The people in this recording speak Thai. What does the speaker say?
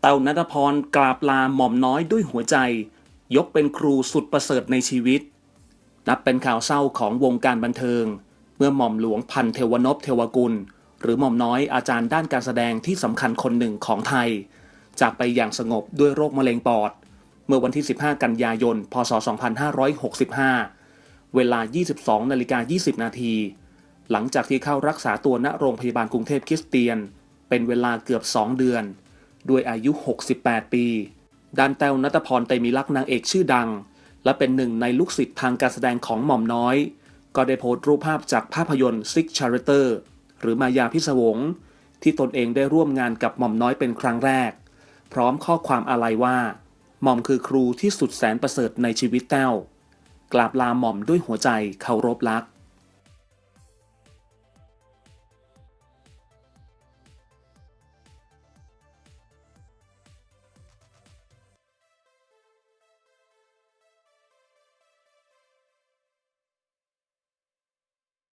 เต้านัทพรกราบลาหม่อมน้อยด้วยหัวใจ ยกเป็นครูสุดประเสริฐในชีวิต นับเป็นข่าวเศร้าของวงการบันเทิง เมื่อหม่อมหลวงพันเทวนพเทวกุล หรือหม่อมน้อยอาจารย์ด้านการแสดงที่สำคัญคนหนึ่งของไทย จากไปอย่างสงบด้วยโรคมะเร็งปอด เมื่อวันที่ 15 กันยายน พศ 2565 เวลา 22นาฬิกา20 นาทีหลังจากที่เข้ารักษาตัวณโรงพยาบาลกรุงเทพคริสเตียน เป็นเวลาเกือบ 2 เดือน ด้วยอายุ 68 ปี ด้านแต้วนัตพรเตมีลักษ์นางเอกชื่อดัง และเป็นหนึ่งในลูกศิษย์ทางการแสดงของหม่อมน้อย ก็ได้โพสต์รูปภาพจากภาพยนตร์ Six Character หรือมายาพิศวง ที่ตนเองได้ร่วมงานกับหม่อมน้อยเป็นครั้งแรก พร้อมข้อความอาลัยว่า หม่อมคือครูที่สุดแสนประเสริฐในชีวิตแต้วกราบลาหม่อมด้วยหัวใจเคารพรัก